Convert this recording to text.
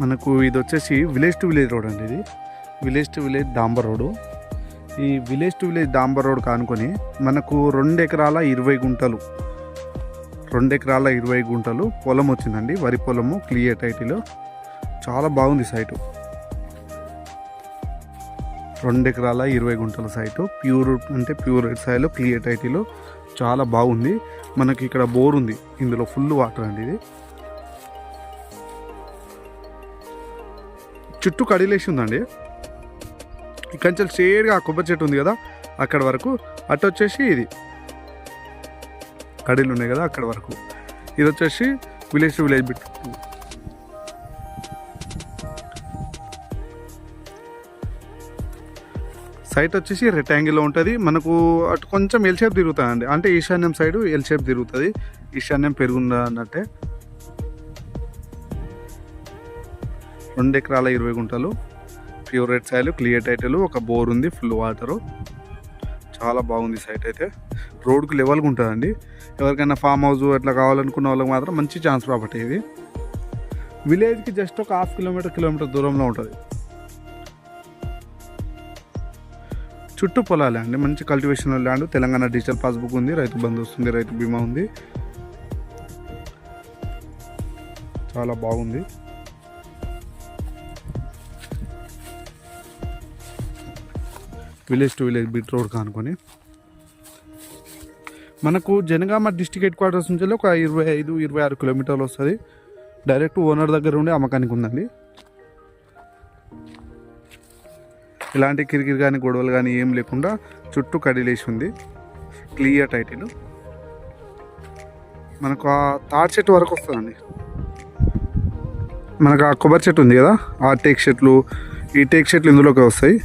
మనకు ఇది వచ్చేసి విలేజ్ టు విలేజ్ రోడ్ అండి ఇది. విలేజ్ టు విలేజ్ డాంబర్ రోడ్. ఈ విలేజ్ టు విలేజ్ డాంబర్ రోడ్ కానుకొని మనకు రెండు ఎకరాల ఇరవై గుంటలు రెండు ఎకరాల ఇరవై గుంటలు పొలం వచ్చిందండి. వరి పొలము క్లియర్ టైటిలో. చాలా బాగుంది సైటు. రెండు ఎకరాల ఇరవై గుంటల సైటు. ప్యూర్ అంటే ప్యూర్ సైలో క్లియర్ టైటిలో. చాలా బాగుంది. మనకి ఇక్కడ బోర్ ఉంది. ఇందులో ఫుల్ వాటర్ అండి ఇది. చుట్టూ కడిలేసి ఉందండి. ఇక్కడి నుంచి స్ట్రేట్గా ఆ కొబ్బరి చెట్టు ఉంది కదా అక్కడ వరకు. అటు వచ్చేసి ఇది. కడీలు ఉన్నాయి కదా అక్కడ వరకు. ఇది వచ్చేసి village to village bit. Site వచ్చేసి రెక్టాంగిల్లో ఉంటుంది. మనకు అటు కొంచెం ఎల్ షేప్ తిరుగుతుందండి. అంటే ఈశాన్యం సైడ్ ఎల్ షేప్ తిరుగుతుంది. ఈశాన్యం పెరుగుందా అన్నట్టే రెండు ఎకరాల ఇరవై గుంటలు. Pure red soil clear title ఒక బోర్ ఉంది ఫుల్ వాటరు. చాలా బాగుంది సైట్ అయితే. రోడ్కి లెవెల్గా ఉంటుందండి ఎవరికైనా ఫామ్ హౌస్ అట్లా కావాలనుకున్న వాళ్ళకి మాత్రం మంచి ఛాన్స్ ప్రాపర్టీ ఇది. విలేజ్కి జస్ట్ ఒక హాఫ్ కిలోమీటర్ కిలోమీటర్ దూరంలో ఉంటుంది. చుట్టూ పొలాలే అండి మంచి cultivation land Telangana digital passbook ఉంది రైతు బంధు వస్తుంది రైతు బీమా ఉంది. చాలా బాగుంది. Village to village bit road కానుకొని. మనకు జనగామ డిస్టిక్ హెడ్ క్వార్టర్స్ నుంచి ఒక ఇరవై ఐదు ఇరవై ఆరు కిలోమీటర్లు వస్తుంది. డైరెక్ట్ ఓనర్ దగ్గర ఉండి అమ్మకానికి ఉందండి. ఎలాంటి కిరికిరి కానీ గొడవలు కానీ ఏం లేకుండా చుట్టూ కడిలేసి ఉంది. Clear title. మనకు ఆ తాటి చెట్టు వరకు వస్తుందండి. మనకు ఆ కొబ్బరి చెట్టు ఉంది కదా ఆ టేక్ చెట్లు ఈ టేక్ చెట్లు ఇందులోకి వస్తాయి.